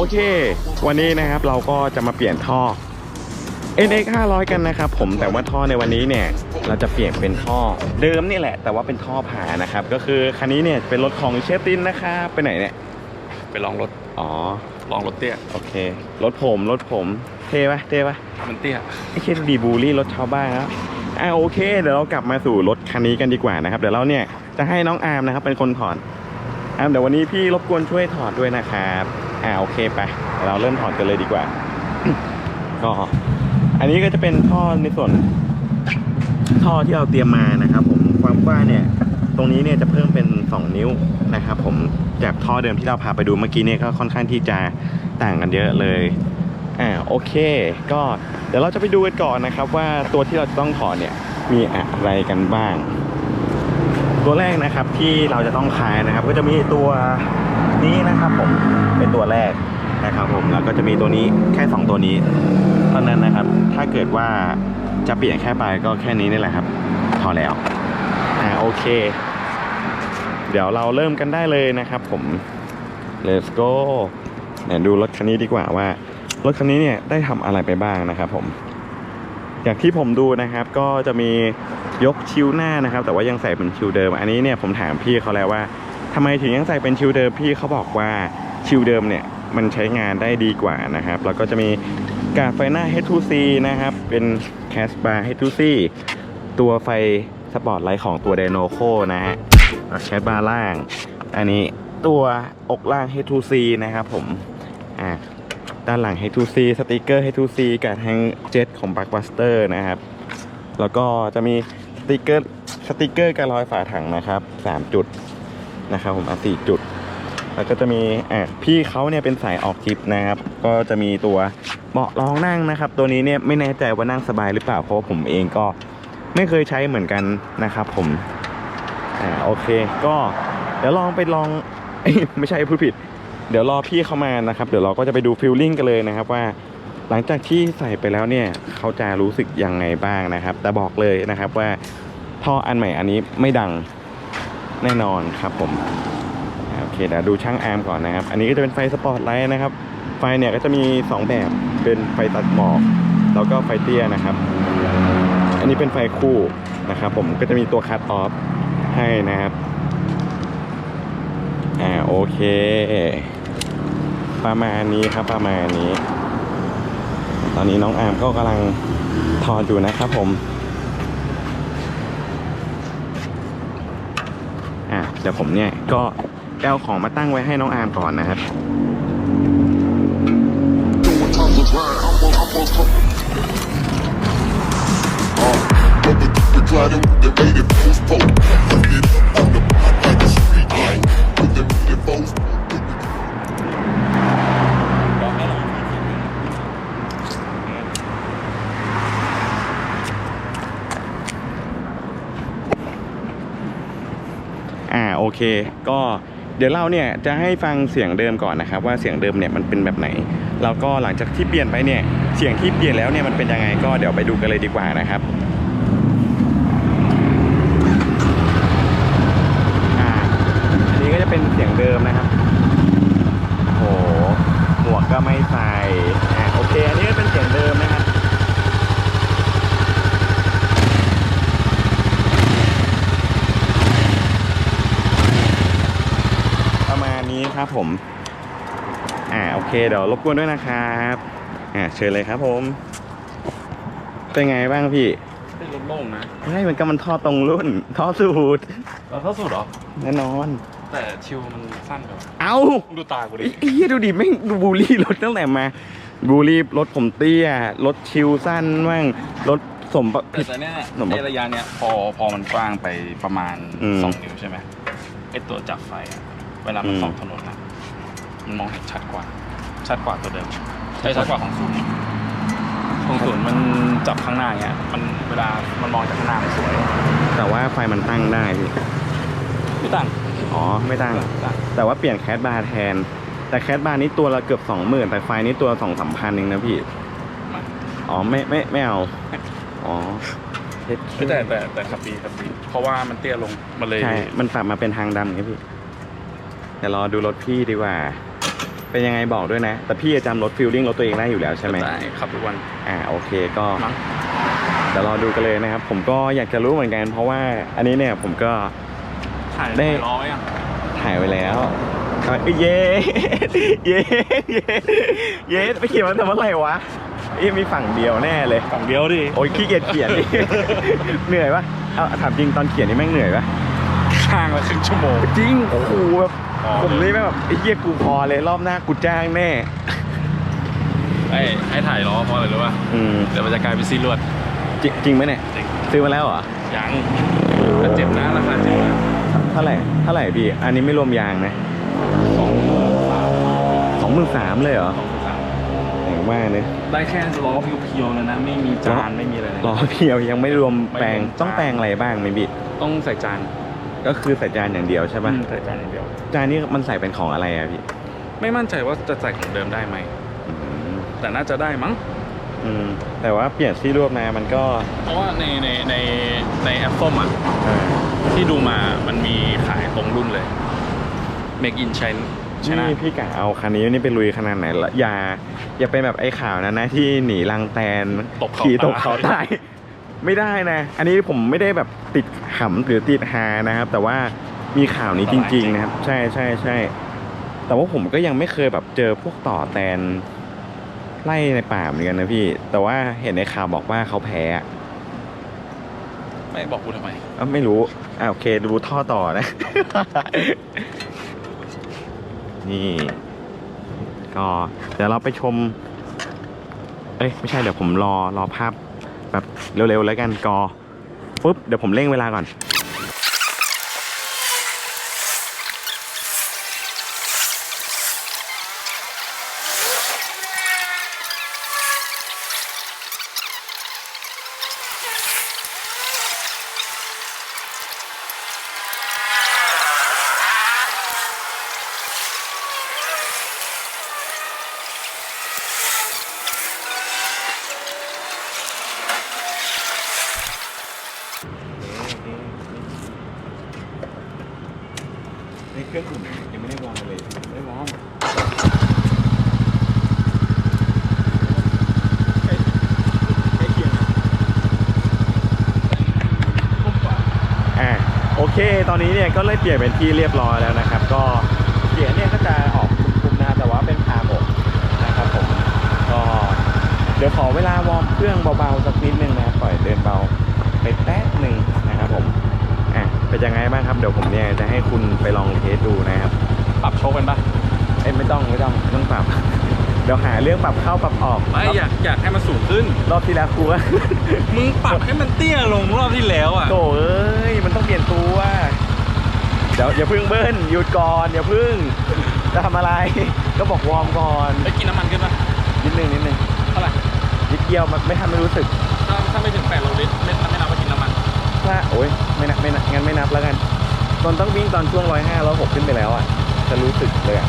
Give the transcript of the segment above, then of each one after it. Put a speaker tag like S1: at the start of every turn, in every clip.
S1: โอเค วันนี้นะครับเราก็จะมาเปลี่ยนท่อ NX 500 กันนะครับผมแต่ว่าท่อในวันนี้เนี่ยเราจะเปลี่ยนเป็นท่อเดิมนี่แหละ แต่ว่าเป็นท่อผ่านะครับ ก็คือคันนี้เนี่ยเป็นรถของเชฟตินนะครับไปไหนเนี่ย
S2: ไปลองรถ
S1: อ๋อ
S2: ลองรถเตี้ย
S1: โอเครถผมรถผมเท่ปะเท่ปะ
S2: มันเตี้ย
S1: ไอ้เช่นดีบูลลี่รถชาวบ้านครับอ่าโอเค เดี๋ยวเรากลับมาสู่รถคันนี้กันดีกว่านะครับเดี๋ยวเราเนี่ยจะให้น้องอาร์มนะครับเป็นคนถอดอาร์มเดี๋ยววันนี้พี่รบกวนช่วยถอดด้วยนะครับ อ่าโอเคไป เราเริ่มถอดกันเลยดีกว่า ก็อันนี้ก็จะเป็นท่อในส่วนท่อที่เราเตรียมมานะครับ ผมความกว้างเนี่ย ตรงนี้เนี่ยจะเพิ่มเป็น 2 นิ้วนะครับ ผมจากท่อเดิมที่เราพาไปดูเมื่อกี้เนี่ยก็ค่อนข้างที่จะต่างกันเยอะเลยอ่าโอเค ก็เดี๋ยวเราจะไปดูกันก่อนนะครับ ว่าตัวที่เราจะต้องถอดเนี่ยมีอะไรกันบ้าง ตัวแรกนะครับที่เราจะต้องคลายนะครับ ก็จะมีตัว นี้นะครับผมเป็นตัวแรกนะครับผมแล้วก็จะมีตัวนี้แค่ 2 ตัวนี้เท่านั้นนะครับ ถ้าเกิดว่าจะเปลี่ยนแค่ไปก็แค่นี้นี่แหละครับ พอแล้วอ่าโอเค เดี๋ยวเราเริ่มกันได้เลยนะครับผม let's go เนี่ยดูรถคันนี้ดีกว่าว่ารถคันนี้เนี่ยได้ทำอะไรไปบ้างนะครับผมอย่างที่ผมดูนะครับก็จะมียกชิวหน้านะครับ แต่ว่ายังใส่เป็นชิวเดิม อันนี้เนี่ยผมถามพี่เขาแล้วว่าำไมถึงยังใส่เป็นชิวเดิมพี่เขาบอกว่าชิวเดิมเนี่ยมันใช้งานได้ดีกว่านะครับแล้วก็จะมีกาบไฟหน้า H2C นะครับ เป็นแคสบาร์ H2C ตัวไฟสปอร์ตไลท์ของตัวไดโนโคนะฮะแคสบาร์ล่าง อันนี้ตัวอกล่าง H2C นะครับผมอ่าด้านหลัง H2C สติกเกอร์ H2C กับทางเจ็ตของ b u c k b u s t e r นะครับ แล้วก็จะมีสติกเกอร์สติกเกอร์การลอยฝาถังนะครับ 3 จุด นะครับผมอะ4จุด แล้วก็จะมีอะพี่เขาเนี่ยเป็นสายออกทริปนะครับ ก็จะมีตัวเบาะรองนั่งนะครับ ตัวนี้เนี่ยไม่แน่ใจว่านั่งสบายหรือเปล่าเพราะว่าผมเองก็ไม่เคยใช้เหมือนกันนะครับ ผมอ่าโอเค ก็เดี๋ยวลองไปลองไม่ใช่พูดผิด เดี๋ยวรอพี่เข้ามานะครับ เดี๋ยวเราก็จะไปดูฟิลลิ่งกันเลยนะครับว่าหลังจากที่ใส่ไปแล้วเนี่ยเขาจะรู้สึกยังไงบ้างนะครับ แต่บอกเลยนะครับว่าท่ออันใหม่อันนี้ไม่ดัง แน่นอนครับผมโอเคเดี๋ยวดูช่างอาร์มก่อนนะครับ อันนี้ก็จะเป็นไฟสปอตไลท์นะครับ ไฟเนี่ยก็จะมี 2 แบบเป็นไฟตัดหมอก แล้วก็ไฟเตี้ยนะครับ อันนี้เป็นไฟคู่นะครับผมก็จะมีตัวคัตออฟให้นะครับอ่าโอเค ประมาณนี้ครับประมาณนี้ ตอนนี้น้องอาร์มก็กำลังถอดอยู่นะครับผม อะ เดี๋ยวผมเนี่ยก็แก้วของมาตั้งไว้ให้น้องอาร์มก่อนนะครับ อ่าโอเค ก็เดี๋ยวเราเนี่ยจะให้ฟังเสียงเดิมก่อนนะครับ ว่าเสียงเดิมเนี่ยมันเป็นแบบไหน แล้วก็หลังจากที่เปลี่ยนไปเนี่ยเสียงที่เปลี่ยนแล้วเนี่ยมันเป็นยังไงก็เดี๋ยวไปดูกันเลยดีกว่านะครับอ่าอันนี้ก็จะเป็นเสียงเดิมนะครับโอ้โหหมวกก็ไม่ใส่อ่าโอเค อันนี้ก็เป็นเสียงเดิมนะครับ ประ มาณนี้ครับผม อ่าโอเคเดี๋ยวรบกวนด้วยนะครับอ่าเชิญเลยครับผม เป็นไงบ้างพี่
S2: เป็นรถโล่งนะ
S1: ใช่เหมือนกับมันท่อตรงรุ่นท่อสูตร
S2: เราเข้าสุดเหรอ
S1: แน่นอน
S2: แต่ชิวมันสั้นกว่า
S1: เอ้า
S2: ดูตากูดิ
S1: ไอ้เหี้ยดูดิแม่งดูบูลลี่รถตั้งแต่มาบูลลี่รถผมเตี้ยรถชิวสั้นมั่งรถสมประ
S2: แต่ตอนเนี้ย
S1: หนุ่ม
S2: ในระยะเนี้ยพอพอมันกว้างไปประมาณ
S1: อืม
S2: สองนิ้วใช่ไหมไอตัวจับไฟอะเวลามัน
S1: อืม
S2: ส่องถนนอะ มันมองเห็นชัดกว่า ชัดกว่าตัวเดิมใช่ชัดกว่าของศูนย์ของศูนย์มันจับข้างหน้าเงี้ยมันเวลามันมองจากข้างหน้ามันสวย
S1: แต่ว่าไฟมันตั้งได้พี่
S2: ไม่ต่าง
S1: อ๋อไม่ตั้ง
S2: ต่าง
S1: แต่ว่าเปลี่ยนแคสบาร์แทน แต่แคสบาร์นี้ตัวละเกือบสองหมื่นแต่ไฟนี้ตัวสองสามพันเองนะพี่อ๋อไม่ไม่ไม่เอาอ๋อ
S2: ไม่แต่แต่แต่ขับดีขับดีเพราะว่ามันเตี้ยลงมันเลย
S1: ใช่มันปรับมาเป็นทางดำไงพี่เดี๋ยวรอดูรถพี่ดีกว่า เป็นยังไงบอกด้วยนะ แต่พี่จะจำรถฟิลลิ่งรถตัวเองได้อยู่แล้วใช่ไหม
S2: ได้ครับทุกวัน
S1: อ่าโอเคก็
S2: มั้ง
S1: เดี๋ยวรอดูกันเลยนะครับ ผมก็อยากจะรู้เหมือนกัน เพราะว่าอันนี้เนี่ยผมก็
S2: ถ่าย
S1: ได้
S2: ถ่ายร้อยอะ
S1: ถ่ายไว้แล้วก็เย้เย้เย้เย้ไปเขียนมันทำอะไรวะเอ้ยมีฝั่งเดียวแน่เลย
S2: ฝั่งเดียวดิ
S1: โอ้ยขี้เกียจเขียนดิเหนื่อยปะเอาถามจริงตอนเขียนนี่แม่งเหนื่อยปะ
S2: ข้างละครึ่งชั่วโมง
S1: จริงโอ้โหแบบ
S2: อ๋อ
S1: ผมนี่แม่งแบบไอ้เหี้ยกูพอเลยรอบหน้ากูจ้างแน่
S2: ไอ้ให้ถ่ายล้อเพราะอะไรรู้ป่ะ
S1: อืม
S2: เดี๋ยวมันจะกลายเป็นซีลวด
S1: จริงจริงไหมเนี่ย
S2: จริง
S1: ซื้อมาแล้วเหรอ
S2: ยังก็เจ็บนะราคาเจ็บนะ
S1: เท่าไหร่เท่าไหร่พี่ อันนี้ไม่รวมยางนะ
S2: สองหมื่นสาม
S1: สองหมื่นสามเลยเหรอ
S2: สองหมื่นสาม
S1: แพงมากเลย
S2: ได้แค่ล้อเพียวๆเลยนะ ไม่มีจานไม่มีอะไรเลย
S1: ล้อเพียวยังไม่รวมแปลง
S2: ไม่รวม
S1: ต้องแปลงอะไรบ้างไหมพี่
S2: ต้องใส่จาน
S1: ก็คือใส่จานอย่างเดียวใช่ปะ
S2: อืมใส่จานอย่างเดียว
S1: จานนี้มันใส่เป็นของอะไรอะพี่
S2: ไม่มั่นใจว่าจะใส่ของเดิมได้ไหม
S1: อืม
S2: แต่น่าจะได้มั้ง
S1: อืมแต่ว่าเปลี่ยนที่รวบมามันก็
S2: เพราะว่าในในในในแอปส้มอะ
S1: เออ
S2: ที่ดูมามันมีขายตรงรุ่นเลย Make in China ใช่ไหม
S1: นี่พี่กะเอาคันนี้นี่ไปลุยขนาดไหนละอย่าอย่าเป็นแบบไอ้ข่าวนั้นนะที่หนีรังแตน
S2: ตกเขา
S1: ขี่ตก
S2: ตาย
S1: เขาตาย ไม่ได้นะ อันนี้ผมไม่ได้แบบติดขำหรือติดฮานะครับ แต่ว่ามีข่าวนี้จริง ๆ นะครับ ใช่ใช่ใช่แต่ว่าผมก็ยังไม่เคยแบบเจอพวกต่อแตนไล่ในป่าเหมือนกันนะพี่ แต่ว่าเห็นในข่าวบอกว่าเขาแพ้อะ
S2: ไม่บอกกูทำไม
S1: เอ้าไม่รู้อ่าโอเคดูท่อต่อนะ นี่ ก็เดี๋ยวเราไปชม เอ้ยไม่ใช่เดี๋ยวผมรอรอภาพ แบบเร็วๆแล้วกันกอปุ๊บเดี๋ยวผมเร่งเวลาก่อน นี่เค รื่องอุ่นยังไม่ได้วางเลย
S2: ไม่มอง
S1: อ่าโอเค ตอนนี้เนี่ยก็เลยเปลี่ยนเป็นที่เรียบร้อยแล้วนะครับ ก็เสียงเนี่ยก็จะออกคุ้มๆนะแต่ว่าเป็นพาบอกนะครับผมก็เดี๋ยวขอเวลาวอร์มเครื่องเบาๆสักนิดนึงนะปล่อยเดินเบาไปแป๊บหนึ่งนะครับผมอะ เป็นยังไงบ้างครับ เดี๋ยวผมเนี่ยจะให้คุณไปลองเทสดูนะครับ
S2: ปรับโชคกันปะ
S1: เอ้ยไม่ต้องไม่ต้องไม่ต้องปรับ เดี๋ยวหาเรื่องปรับเข้าปรับออก
S2: ไม่อยากอยากให้มันสูงขึ้น
S1: รอบที่แล้วกูก็
S2: มึงปรับให้มันเตี้ยลงรอบที่แล้วอะ
S1: โถเอ้ยมันต้องเปลี่ยนตัวเดี๋ยวอย่าพึ่งเบิ้ลหยุดก่อนอย่าพึ่งจะทำอะไร ก็บอกวอร์มก่อน
S2: ไปกินน้ำมันขึ้นปะ
S1: นิดนึงนิดนึง
S2: เท่าไหร่
S1: นิดเดียวมันไม่ทำไม่รู้สึก
S2: ถ้าถ้าไม่ถึง8โลลิตรไม่ไม่
S1: ถ้าโอ้ยไม่นับไม่นับงั้นไม่นับแล้วกันตอนต้องวิ่งตอนช่วงร้อยห้าร้อยหกขึ้นไปแล้วอะ จะรู้สึกเลยอะ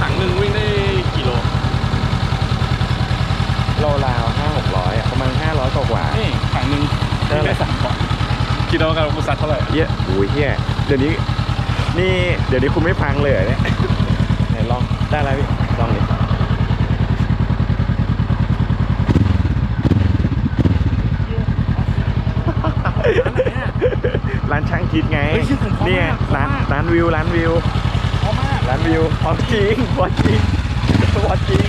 S2: ถังหนึ่งวิ่งได้กี่โล
S1: โลราวห้าหกร้อยอะประมาณห้าร้อยกว่าๆ
S2: นี่ถังหนึ่งวิ่งได้สามก่อนคิดเอากันกูซัดเท่าไหร่
S1: เยอะโอ้ยเฮียเดี๋ยวนี้นี่เดี๋ยวนี้คุณไม่ฟังเลยเหรอเนี่ยไหนลองได้แล้วพี่ ลองดิ ร้านช่างคิดไง
S2: เฮ้ยชื่อผมเพราะ
S1: เนี่ย
S2: มาก
S1: ร้าน
S2: เพราะมาก
S1: ร้านวิวร้านวิว
S2: เพราะมาก
S1: ร้านวิวพอจริงพอจริงพอจริง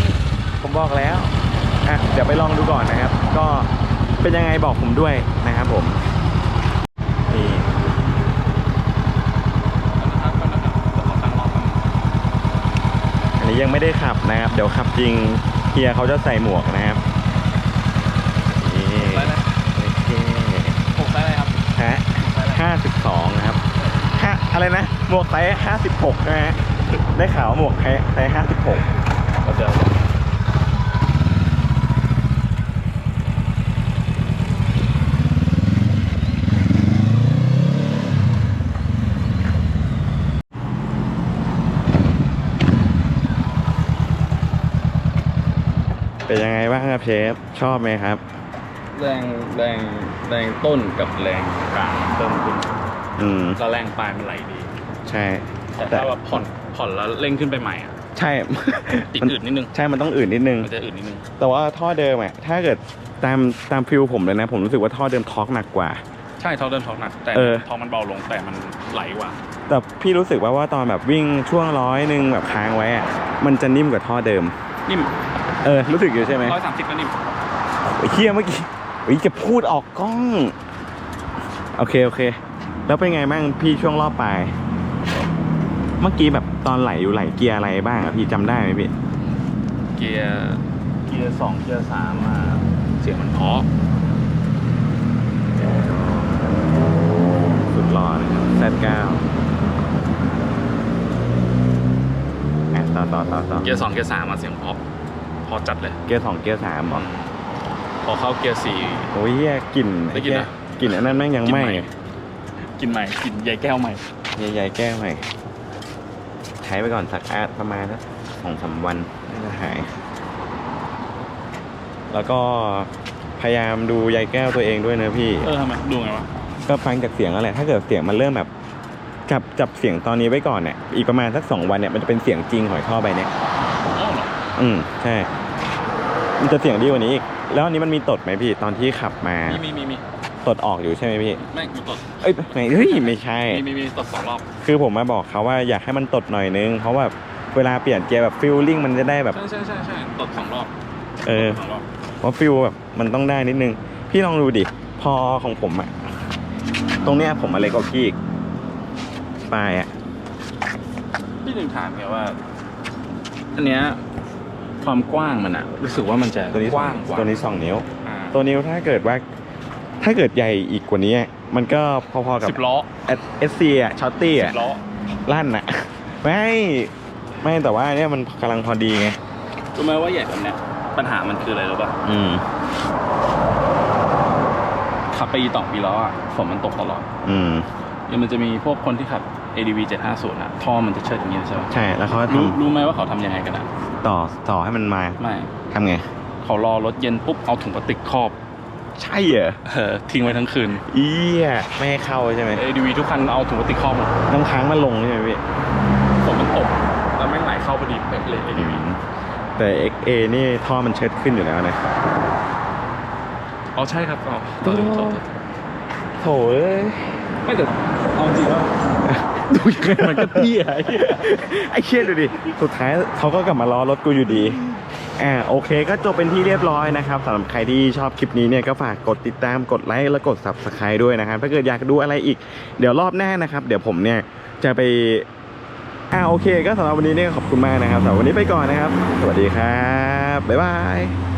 S1: ผมบอกแล้ว อะ เดี๋ยวไปลองดูก่อนนะครับ ก็เป็นยังไงบอกผมด้วยนะครับผม นี่
S2: นะครับก่อนนะครับเดี๋ยวขอตั้งรอบก่อน
S1: อันนี้ยังไม่ได้ขับนะครับ เดี๋ยวขับจริงเฮียเขาจะใส่หมวกนะครับ 52 นะครับห้าอะไรนะ หมวกไซส์56นะฮะ ได้ข่าวหมวกไซส์56ก็
S2: เจอ
S1: เป็นยังไงบ้างครับเชฟ ชอบไหมครับ
S2: แรงแรงแรงต้นกับแรงกลางเติมขึ้น
S1: อืม
S2: แล้วแรงปลายมันไหลดี
S1: ใช่
S2: แต่ ถ้าว่าผ่อนผ่อนแล้วเร่งขึ้นไปใหม่อะ
S1: ใช่
S2: ติด
S1: มัน
S2: อืดนิดนึง
S1: ใช่ มันต้องอื่นนิดนึง
S2: มันจะอืดนิดนึง
S1: แต่ว่าท่อเดิมอะถ้าเกิดตามตามฟิลผมเลยนะ ผมรู้สึกว่าท่อเดิมทอร์กหนักกว่า
S2: ใช่ท้อเดินท้อหนักแต่
S1: เออ
S2: ท้อมันเบาลงแต่มันไหลกว่า
S1: แต่พี่รู้สึกว่าว่าตอนแบบวิ่งช่วงร้อยหนึ่งแบบค้างไว้อะมันจะนิ่มกว่าท่อเดิม
S2: นิ่ม
S1: เออ รู้สึกอยู่ใช่ไหม
S2: ร้อยสามสิบก็นิ่ม
S1: ไอ้เคียเมื่อกี้ เฮ้ยจะพูดออกกล้อง โอเคโอเค แล้วเป็นไงบ้างพี่ช่วงรอบปลายเมื่อกี้แบบตอนไหลอยู่ไหลเกียร์อะไรบ้างอะพี่จำได้ไหมพี่
S2: เกียร์เกียร์สองเกียร์สามอะเสียงมันเพราะ
S1: สุดหล่อนะครับ Z9 อะต่อต่อต่อต่อ
S2: เกียร์สองเกียร์สามอะเสียงเพราะเพอจัดเลย
S1: เกียร์สองเกียร์สามเหรอ
S2: พอเข้าเกียร์สี่
S1: โอ้ยเหี้ยกลิ่น
S2: ได้กลิ่นอะ
S1: กลิ่นอันนั้นแม่งยังไหม่
S2: กินใหม่กินใหญ่แก้วใหม่
S1: ใหญ่ๆแก้วใหม่ใช้ไปก่อนสักอาประมาณสักสองสามวันน่าจะหาย แล้วก็พยายามดูใยแก้วตัวเองด้วยนะพี่
S2: เออทำไมดูไงวะ
S1: ก็ฟังจากเสียงแล้วแหละถ้าเกิดเสียงมันเริ่มแบบ จับจับเสียงตอนนี้ไว้ก่อนเนี่ยอีกประมาณสักสองวันเนี่ยมันจะเป็นเสียงจริงหอยท่อใบเนี่ย
S2: อ๋อเหรอ
S1: อืมใช่ มันจะเสียงดีกว่านี้อีก แล้วอันนี้มันมีตดไหมพี่ตอนที่ขับมา
S2: มีมีมีมี
S1: ตดออกอยู่ใช่ไหมพี่
S2: ไม่มีตด
S1: เอ้ยไม่เฮ้ยไม่ใช่
S2: มีมีมีตดสองรอบ
S1: คือผมมาบอกเขาว่าอยากให้มันตดหน่อยนึง เพราะว่าเวลาเปลี่ยนเกียร์แบบฟิลลิ่งมันจะได้แบบ
S2: ใช่ใช่ใช่ใช่ตดสองรอบ
S1: เออ
S2: ตดสองรอบ
S1: เพราะฟิลแบบมันต้องได้นิดนึง พี่ลองดูดิ พอของผมอะตรงเนี้ยผมอะไรก็พี่อีกปลายอะ
S2: พี่ลืมถามไงว่า อันเนี้ย ความกว้างมันอะรู้สึกว่ามันจะ
S1: ตัวนี้
S2: กว้างกว่า
S1: ตัวนี้สองนิ้ว
S2: อ่า
S1: ตัวนิ้วถ้าเกิดว่า ถ้าเกิดใหญ่อีกกว่านี้ มันก็พอๆกับ
S2: สิบล้อ
S1: เอสซีอะช็อตตี้
S2: สิ
S1: อะ
S2: บล้อ
S1: ลั่นอะไม่ไม่แต่ว่าอันเนี้ยมันกำลังพอดีไง
S2: รู้ไหมว่าใหญ่แบบเนี้ยปัญหามันคืออะไรรู้ป่ะ
S1: อืม
S2: ขับไปอีต่องปีล้ออะฝนมันตกตลอด
S1: อืม
S2: ยังมันจะมีพวกคนที่ขับ ADV 750อะท่อมันจะเชิดอย่างนี้ใช่ไหม
S1: ใช่ แล้วเขาก็ท
S2: รู้รู้ไหมว่าเขาทำยังไงกันอะำ
S1: ต่อต่อให้มันมา
S2: ไม่
S1: ทำไง
S2: เขารอรถเย็นปุ๊บเอาถุงพลาสติกครอบ
S1: ใช่เหรอ
S2: เออทิ้งไว้ทั้งคืน
S1: เอี้ยไม่ให้เข้าใช่ไหม
S2: ADV ทุกคันเอาถุงพลาสติกครอบหมด
S1: น้ำค้างมันลงใช่ไหมพี่
S2: ฝนมันตกแล้วแม่งไหลเข้าพอดีเป๊ะเลย ADV
S1: แต่ XA นี่ท่อมันเชิดขึ้นอยู่แล้วนะ
S2: อ๋อใช่ครับอ๋อ
S1: โอ้โถเอ้ย
S2: ไม่แต่เอาจริงว่า
S1: ดูยังไงมันก็เตี้ยไอ้เชี่ยดูดิ สุดท้ายเขาก็กลับมาล้อรถกูอยู่ดี อ่าโอเคก็จบเป็นที่เรียบร้อยนะครับสำหรับใครที่ชอบคลิปนี้เนี่ยก็ฝากกดติดตามกดไลค์และกด subscribe ด้วยนะครับ ถ้าเกิดอยากดูอะไรอีก เดี๋ยวรอบหน้านะครับ เดี๋ยวผมเนี่ยจะไปอ่าโอเค ก็สำหรับวันนี้เนี่ยขอบคุณมากนะครับสำหรับวันนี้ไปก่อนนะครับ สวัสดีครับ บ๊ายบาย